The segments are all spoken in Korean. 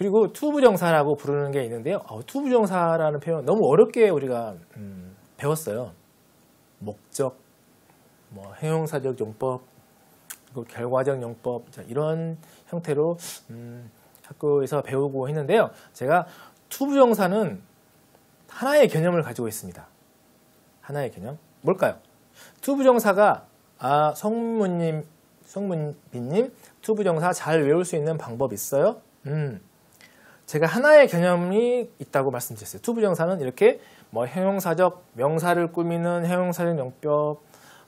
그리고 투부정사라고 부르는 게 있는데요. 어, 투부정사라는 표현 너무 어렵게 우리가 음, 배웠어요. 목적, 뭐 형용사적 용법, 그리고 결과적 용법 자, 이런 형태로 음, 학교에서 배우고 했는데요. 제가 투부정사는 하나의 개념을 가지고 있습니다. 하나의 개념 뭘까요? 투부정사가 아 성문님 성문빈님 투부정사 잘 외울 수 있는 방법 있어요? 음 제가 하나의 개념이 있다고 말씀드렸어요. 투부정사는 이렇게 뭐 형용사적 명사를 꾸미는 형용사적 용법,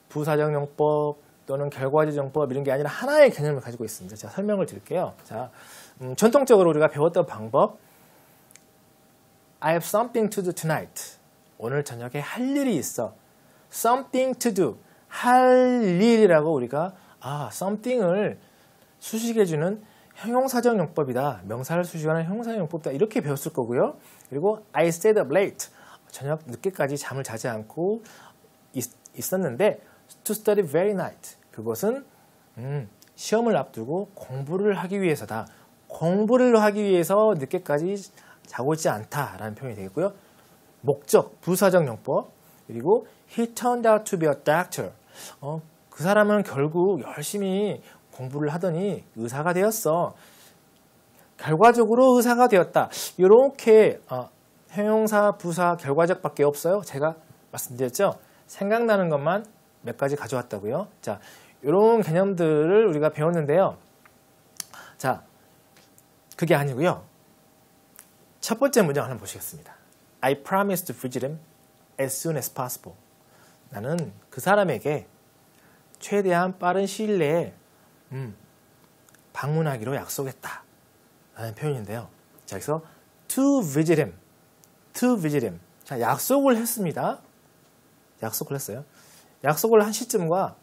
부사적 용법 또는 결과적 용법 이런 게 아니라 하나의 개념을 가지고 있습니다. 제가 설명을 드릴게요. 자, 음, 전통적으로 우리가 배웠던 방법 I have something to do tonight. 오늘 저녁에 할 일이 있어. something to do. 할 일이라고 우리가 아, something을 수식해주는 형용사적 용법이다. 명사를 수식하는 형용사적 용법이다. 이렇게 배웠을 거고요. 그리고 I stayed up late. 저녁 늦게까지 잠을 자지 않고 있, 었는데 to study very night. 그것은 음, 시험을 앞두고 공부를 하기 위해서다. 공부를 하기 위해서 늦게까지 자고 있지 않다라는 표현이 되겠고요. 목적, 부사적 용법, 그리고 he turned out to be a doctor. 어, 그 사람은 결국 열심히 공부를 하더니 의사가 되었어. 결과적으로 의사가 되었다. 이렇게 어, 형용사, 부사, 결과적밖에 없어요. 제가 말씀드렸죠. 생각나는 것만 몇 가지 가져왔다고요. 자, 이런 개념들을 우리가 배웠는데요. 자, 그게 아니고요. 첫 번째 문장 하나 보시겠습니다. I promise to visit him as soon as possible. 나는 그 사람에게 최대한 빠른 시일 내에 음, 방문하기로 약속했다. 라는 표현인데요. 자, 여기서 to visit him. to visit him. 자, 약속을 했습니다. 약속을 했어요. 약속을 한 시점과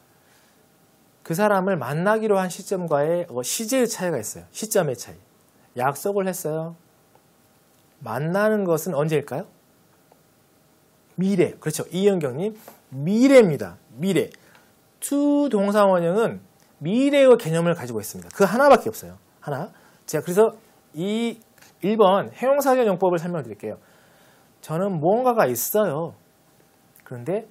그 사람을 만나기로 한 시점과의 어, 시제의 차이가 있어요. 시점의 차이. 약속을 했어요. 만나는 것은 언제일까요? 미래. 그렇죠. 이현경님. 미래입니다. 미래. to 동사 원형은 미래의 개념을 가지고 있습니다. 그 하나밖에 없어요. 하나. 제가 그래서 이 1번 해용사전 용법을 설명드릴게요. 저는 무언가가 있어요. 그런데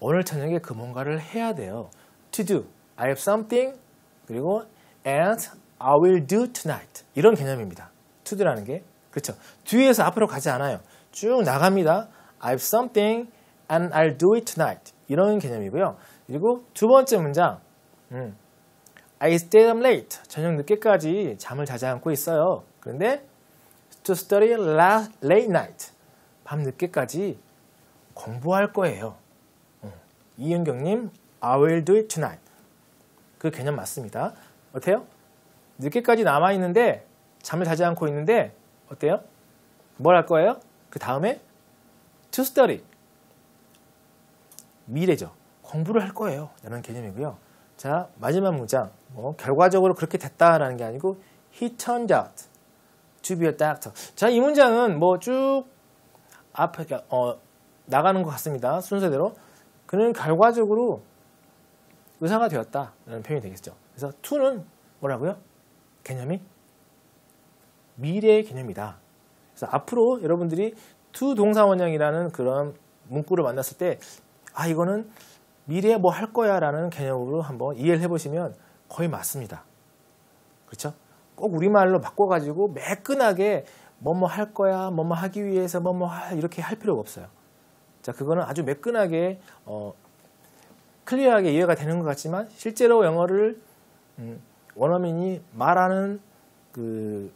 오늘 저녁에 그 뭔가를 해야 돼요. To do. I have something. 그리고 and I will do tonight. 이런 개념입니다. to do라는 게. 그렇죠. 뒤에서 앞으로 가지 않아요. 쭉 나갑니다. I have something and I'll do it tonight. 이런 개념이고요. 그리고 두 번째 문장. 음, I stayed up late. 저녁 늦게까지 잠을 자지 않고 있어요. 그런데 to study late night. 밤 늦게까지 공부할 거예요. 음, 이은경님, I will do it tonight. 그 개념 맞습니다. 어때요? 늦게까지 남아있는데 잠을 자지 않고 있는데 어때요? 뭘 할 거예요? 그 다음에 to study. 미래죠. 공부를 할 거예요. 라는 개념이고요. 자, 마지막 문장. 뭐, 결과적으로 그렇게 됐다라는 게 아니고 he turned out to be a doctor. 자, 이 문장은 뭐 쭉 앞에 어, 나가는 것 같습니다. 순서대로. 그는 결과적으로 의사가 되었다라는 표현이 되겠죠. 그래서 to는 뭐라고요? 개념이 미래의 개념이다. 그래서 앞으로 여러분들이 to 동사 원형이라는 그런 문구를 만났을 때 아 이거는 미래에 뭐 할 거야 라는 개념으로 한번 이해를 해보시면 거의 맞습니다. 그렇죠? 꼭 우리말로 바꿔가지고 매끈하게 뭐뭐 할 거야, 뭐뭐 하기 위해서 뭐뭐 이렇게 할 필요가 없어요. 자, 그거는 아주 매끈하게 어, 클리어하게 이해가 되는 것 같지만 실제로 영어를 음, 원어민이 말하는 그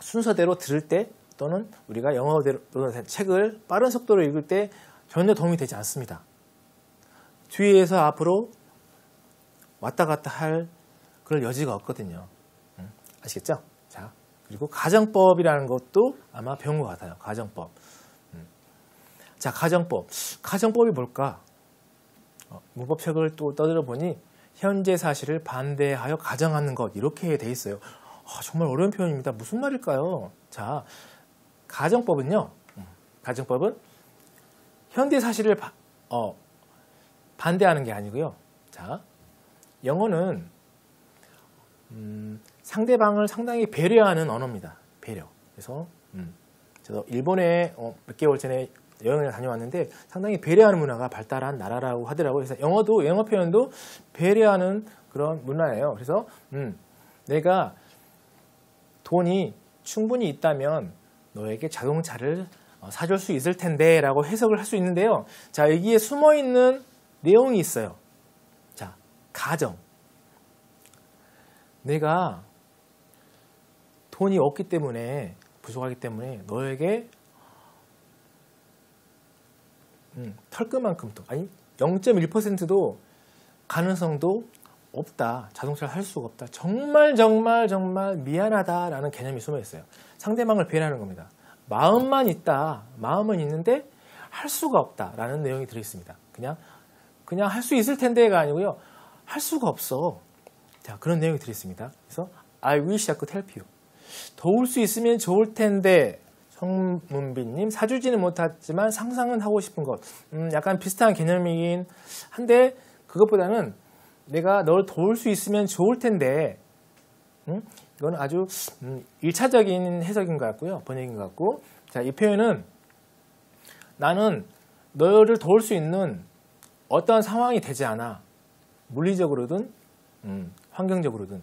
순서대로 들을 때 또는 우리가 영어대로 책을 빠른 속도로 읽을 때 전혀 도움이 되지 않습니다. 뒤에서 앞으로 왔다 갔다 할 그럴 여지가 없거든요. 음, 아시겠죠? 자, 그리고 가정법이라는 것도 아마 배운 것 같아요. 가정법. 음. 자, 가정법. 가정법이 뭘까? 어, 문법책을 또 떠들어 보니 현재 사실을 반대하여 가정하는 것 이렇게 돼 있어요. 아, 정말 어려운 표현입니다. 무슨 말일까요? 자, 가정법은요. 음, 가정법은 현대 사실을 바, 어, 반대하는 게 아니고요. 자, 영어는 음, 상대방을 상당히 배려하는 언어입니다. 배려. 그래서 음, 저도 일본에 어, 몇 개월 전에 여행을 다녀왔는데 상당히 배려하는 문화가 발달한 나라라고 하더라고요. 그래서 영어도 영어 표현도 배려하는 그런 문화예요. 그래서 음, 내가 돈이 충분히 있다면 너에게 자동차를 어, 사줄 수 있을 텐데 라고 해석을 할 수 있는데요. 자, 여기에 숨어 있는 내용이 있어요. 자, 가정. 내가 돈이 없기 때문에 부족하기 때문에 너에게 음, 털끝만큼도 아니 0.1%도 가능성도 없다. 자동차를 할 수가 없다. 정말 정말 정말 미안하다라는 개념이 숨어 있어요. 상대방을 배려하는 겁니다. 마음만 있다. 마음은 있는데 할 수가 없다라는 내용이 들어 있습니다. 그냥 그냥 할 수 있을 텐데가 아니고요. 할 수가 없어. 자, 그런 내용이 들어 있습니다. 그래서 I wish I could help you. 도울 수 있으면 좋을 텐데 성문빈님 사주지는 못하지만 상상은 하고 싶은 것. 음, 약간 비슷한 개념이긴 한데 그것보다는 내가 널 도울 수 있으면 좋을 텐데 음? 이건 아주 음, 1차적인 해석인 것 같고요. 번역인 것 같고 자, 이 표현은 나는 너를 도울 수 있는 어떤 상황이 되지 않아. 물리적으로든 음, 환경적으로든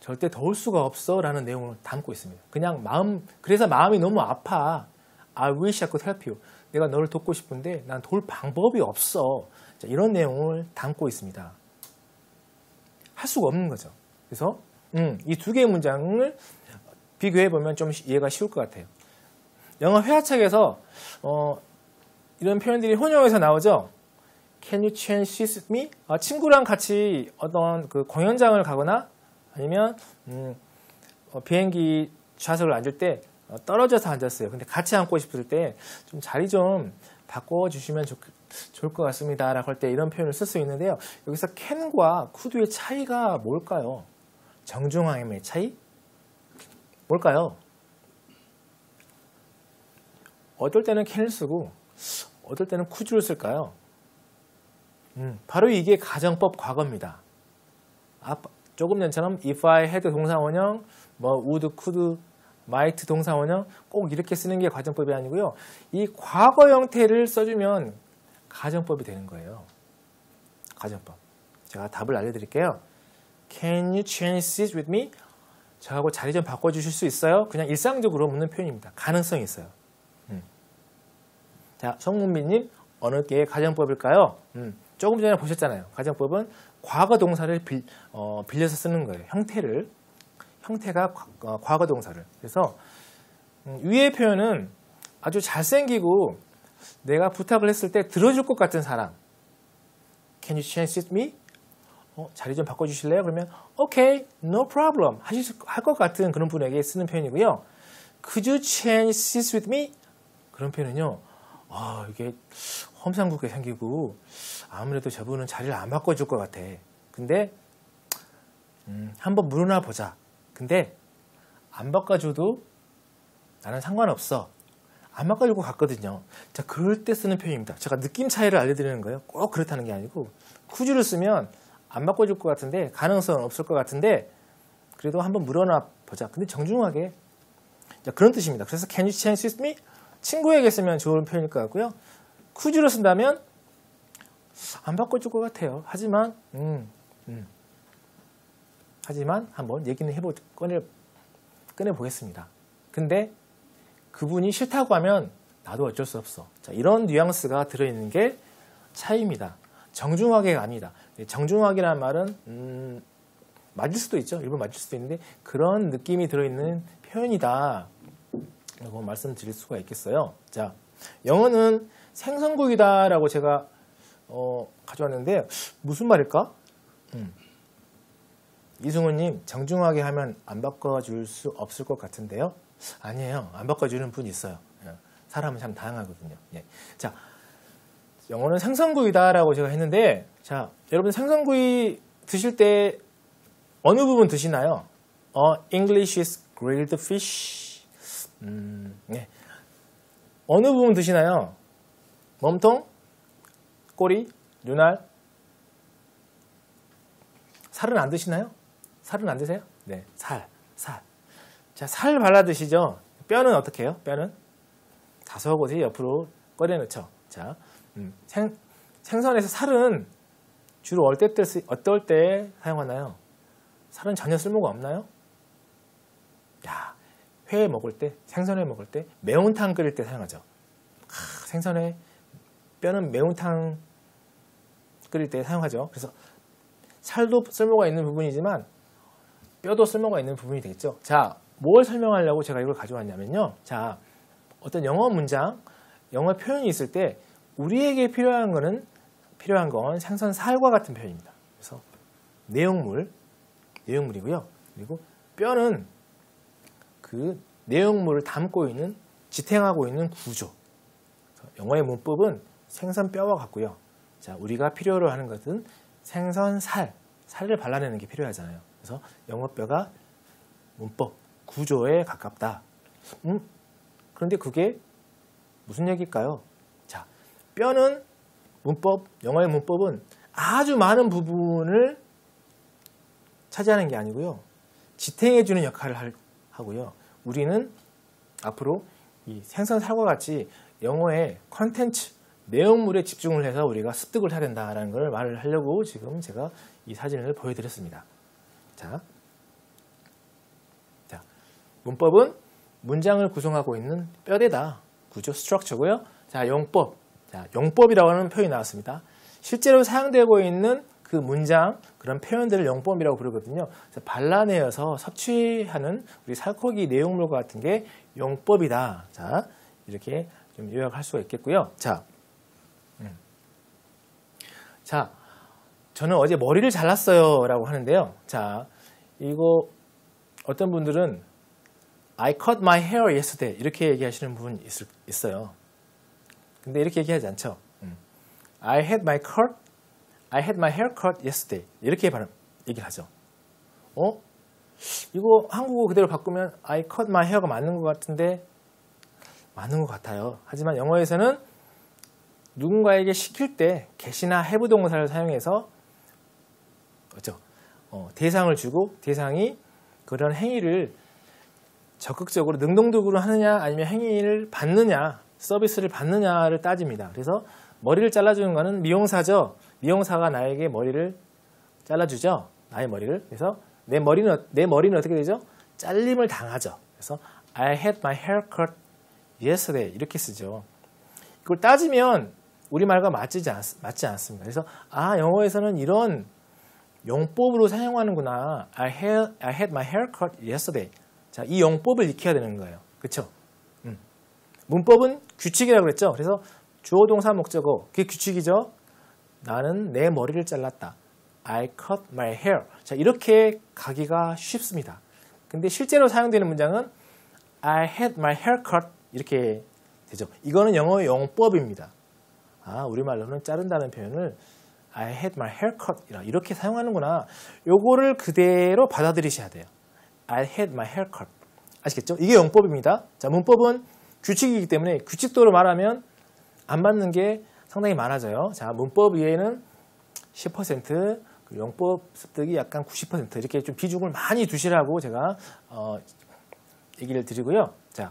절대 도울 수가 없어 라는 내용을 담고 있습니다. 그냥 마음, 그래서 마음이 너무 아파. I wish I could help you. 내가 너를 돕고 싶은데 난 도울 방법이 없어. 자, 이런 내용을 담고 있습니다. 할 수가 없는 거죠. 그래서 음, 이 두 개의 문장을 비교해 보면 좀 이해가 쉬울 것 같아요. 영어 회화책에서 어, 이런 표현들이 혼용해서 나오죠. Can you change with me? 아, 친구랑 같이 어떤 그 공연장을 가거나 아니면 음, 어, 비행기 좌석을 앉을 때 어, 떨어져서 앉았어요. 근데 같이 앉고 싶을 때 좀 자리 좀 바꿔주시면 좋, 좋을 것 같습니다. 라고 할 때 이런 표현을 쓸 수 있는데요. 여기서 캔과 쿠드의 차이가 뭘까요? 정중함의 차이? 뭘까요? 어떨 때는 캔을 쓰고 어떨 때는 쿠드를 쓸까요? 음, 바로 이게 가정법 과거입니다. 아, 조금 전처럼 if I had 동사원형, 뭐 would, could, might 동사원형 꼭 이렇게 쓰는 게 가정법이 아니고요. 이 과거 형태를 써주면 가정법이 되는 거예요. 가정법. 제가 답을 알려드릴게요. Can you change seats with me? 저하고 자리 좀 바꿔주실 수 있어요? 그냥 일상적으로 묻는 표현입니다. 가능성이 있어요. 음. 자, 성문비님 어느 게 가정법일까요? 음. 조금 전에 보셨잖아요. 가정법은 과거 동사를 빌, 어, 빌려서 쓰는 거예요. 형태를. 형태가 과, 어, 거 동사를. 그래서 음, 위의 표현은 아주 잘생기고 내가 부탁을 했을 때 들어줄 것 같은 사람. Can you change with me? 어, 자리 좀 바꿔주실래요? 그러면 Okay, no problem. 하실 할것 같은 그런 분에게 쓰는 표현이고요. Could you change seats with me? 그런 표현은요. 아, 이게 험상궂게 생기고 아무래도 저분은 자리를 안 바꿔줄 것 같아. 근데 음, 한번 물어나 보자. 근데 안 바꿔줘도 나는 상관없어. 안 바꿔줄 것 같거든요. 자, 그럴 때 쓰는 표현입니다. 제가 느낌 차이를 알려드리는 거예요. 꼭 그렇다는 게 아니고 쿠즈를 쓰면 안 바꿔줄 것 같은데 가능성은 없을 것 같은데 그래도 한번 물어나 보자. 근데 정중하게 자, 그런 뜻입니다. 그래서 can you change with me? 친구에게 쓰면 좋은 표현일 것 같고요. 쿠즈로 쓴다면 안 바꿔줄 것 같아요. 하지만 음, 음. 하지만 한번 얘기는 해보 꺼내 꺼내 보겠습니다. 근데 그분이 싫다고 하면 나도 어쩔 수 없어. 자, 이런 뉘앙스가 들어있는 게 차이입니다. 정중하게가 아니다. 정중하게라는 말은 음, 맞을 수도 있죠. 일부 맞을 수도 있는데 그런 느낌이 들어있는 표현이다. 라고 말씀드릴 수가 있겠어요. 자, 영어는 생성국이다 라고 제가 어, 가져왔는데 무슨 말일까? 음. 이승우님 정중하게 하면 안 바꿔줄 수 없을 것 같은데요. 아니에요. 안 바꿔주는 분 있어요. 예. 사람은 참 다양하거든요. 예. 자, 영어는 생선구이다라고 제가 했는데, 자, 여러분 생선구이 드실 때 어느 부분 드시나요? 어, English is grilled fish. 음, 네. 어느 부분 드시나요? 몸통? 꼬리? 눈알? 살은 안 드시나요? 살은 안 드세요? 네, 살, 살. 자, 살 발라 드시죠? 뼈는 어떻게 해요? 뼈는 다소 곳에 옆으로 꺼내 놓죠. 자, 음, 생, 생선에서 살은 주로 어떨 때, 쓰- 어떨 때 사용하나요? 살은 전혀 쓸모가 없나요? 야, 회 먹을 때, 생선회 먹을 때, 매운탕 끓일 때 사용하죠. 아, 생선회, 뼈는 매운탕 끓일 때 사용하죠. 그래서 살도 쓸모가 있는 부분이지만 뼈도 쓸모가 있는 부분이 되겠죠. 자, 뭘 설명하려고 제가 이걸 가져왔냐면요. 자, 어떤 영어 문장, 영어 표현이 있을 때 우리에게 필요한 거는 필요한 건 생선 살과 같은 표현입니다. 그래서 내용물, 내용물이고요. 그리고 뼈는 그 내용물을 담고 있는 지탱하고 있는 구조. 영어의 문법은 생선 뼈와 같고요. 자, 우리가 필요로 하는 것은 생선 살, 살을 발라내는 게 필요하잖아요. 그래서 영어 뼈가 문법, 구조에 가깝다. 음, 그런데 그게 무슨 얘기일까요? 자, 뼈는 문법, 영어의 문법은 아주 많은 부분을 차지하는 게 아니고요. 지탱해주는 역할을 할- 하고요. 우리는 앞으로 이 생선 살과 같이 영어의 컨텐츠, 내용물에 집중을 해서 우리가 습득을 해야 된다라는 걸 말을 하려고 지금 제가 이 사진을 보여드렸습니다. 자, 자 문법은 문장을 구성하고 있는 뼈대다. 구조 스트럭처고요. 자, 용법. 자, 용법이라고 하는 표현이 나왔습니다. 실제로 사용되고 있는 그 문장 그런 표현들을 용법이라고 부르거든요. 그래서 발라내어서 섭취하는 우리 살코기 내용물과 같은 게 용법이다. 자, 이렇게 좀 요약할 수가 있겠고요. 자, 음. 자, 저는 어제 머리를 잘랐어요 라고 하는데요. 자, 이거 어떤 분들은 I cut my hair yesterday 이렇게 얘기하시는 분 있을, 있어요. 근데 이렇게 얘기하지 않죠. 음. I had my cut, I had my hair cut yesterday 이렇게 발음 얘기를 하죠. 어? 이거 한국어 그대로 바꾸면 I cut my hair가 맞는 것 같은데 맞는 것 같아요. 하지만 영어에서는 누군가에게 시킬 때 get이나 have 동사를 사용해서 그렇죠. 어, 대상을 주고 대상이 그런 행위를 적극적으로 능동적으로 하느냐 아니면 행위를 받느냐 서비스를 받느냐를 따집니다. 그래서 머리를 잘라주는 것은 미용사죠. 미용사가 나에게 머리를 잘라주죠. 나의 머리를. 그래서 내 머리는 어- 내 머리는 어떻게 되죠? 잘림을 당하죠. 그래서 I had my hair cut yesterday 이렇게 쓰죠. 이걸 따지면 우리말과 맞지, 않, 맞지 않습니다. 그래서 아 영어에서는 이런 용법으로 사용하는구나. I had, I had my hair cut yesterday. 자, 이 용법을 익혀야 되는 거예요. 그렇죠? 음. 문법은 규칙이라고 그랬죠. 그래서 주어 동사 목적어 그게 규칙이죠. 나는 내 머리를 잘랐다. I cut my hair. 자, 이렇게 가기가 쉽습니다. 근데 실제로 사용되는 문장은 I had my hair cut 이렇게 되죠. 이거는 영어의 용법입니다. 아, 우리말로는 자른다는 표현을 I had my hair cut 이렇게 사용하는구나. 요거를 그대로 받아들이셔야 돼요. I had my hair cut. 아시겠죠? 이게 용법입니다. 자, 문법은 규칙이기 때문에 규칙도로 말하면 안 맞는 게 상당히 많아져요. 자, 문법 위에는 10%, 그 용법 습득이 약간 90% 이렇게 좀 비중을 많이 두시라고 제가 어, 얘기를 드리고요.